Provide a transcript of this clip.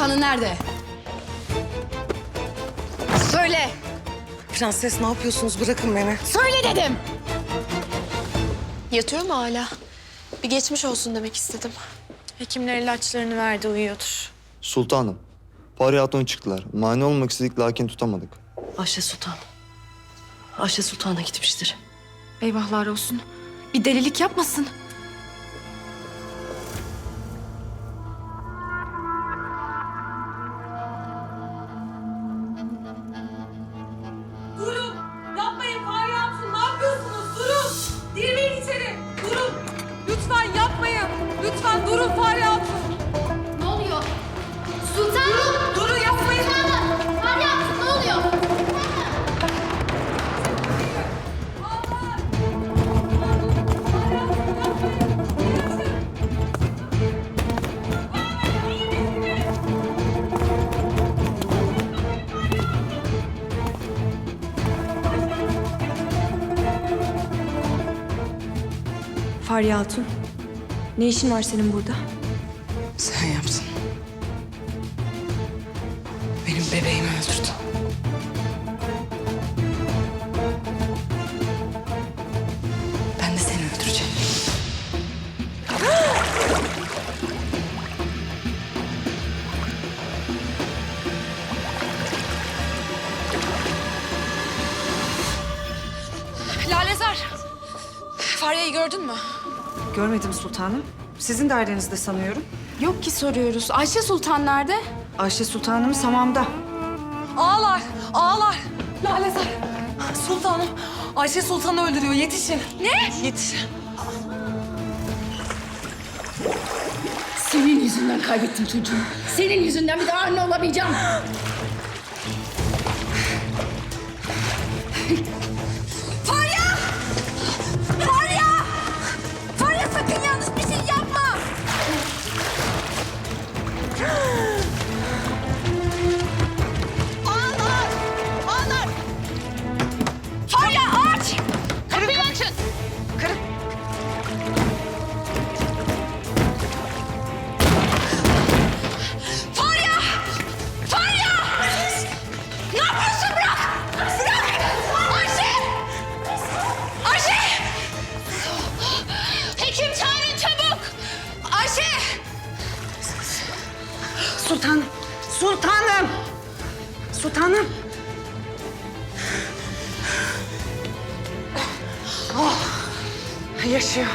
Sultanın nerede? Söyle. Prenses ne yapıyorsunuz? Bırakın beni. Söyle dedim. Yatıyor mu hala? Bir geçmiş olsun demek istedim. Hekimler ilaçlarını verdi, uyuyordur. Sultanım, Fahriye Hatun çıktılar. Mani olmak istedik lakin tutamadık. Ayşe Sultan. Ayşe Sultan'a gitmiştir. Eyvahlar olsun. Bir delilik yapmasın. Fahriye Hatun, ne işin var senin burada? Sen yaptın. Benim bebeğimi öldürdün. Fahriye'yi gördün mü? Görmedim sultanım. Sizin dairenizde sanıyorum. Yok ki soruyoruz. Ayşe Sultan nerede? Ayşe sultanım samamda. Ağlar! Ağlar! Lalezar! Sultanım! Ayşe Sultan'ı öldürüyor. Yetişin. Ne? Yetişin. Senin yüzünden kaybettim çocuğu. Senin yüzünden bir daha anne olamayacağım. Sultanım. Sultanım. Sultanım. Oh, yaşıyor.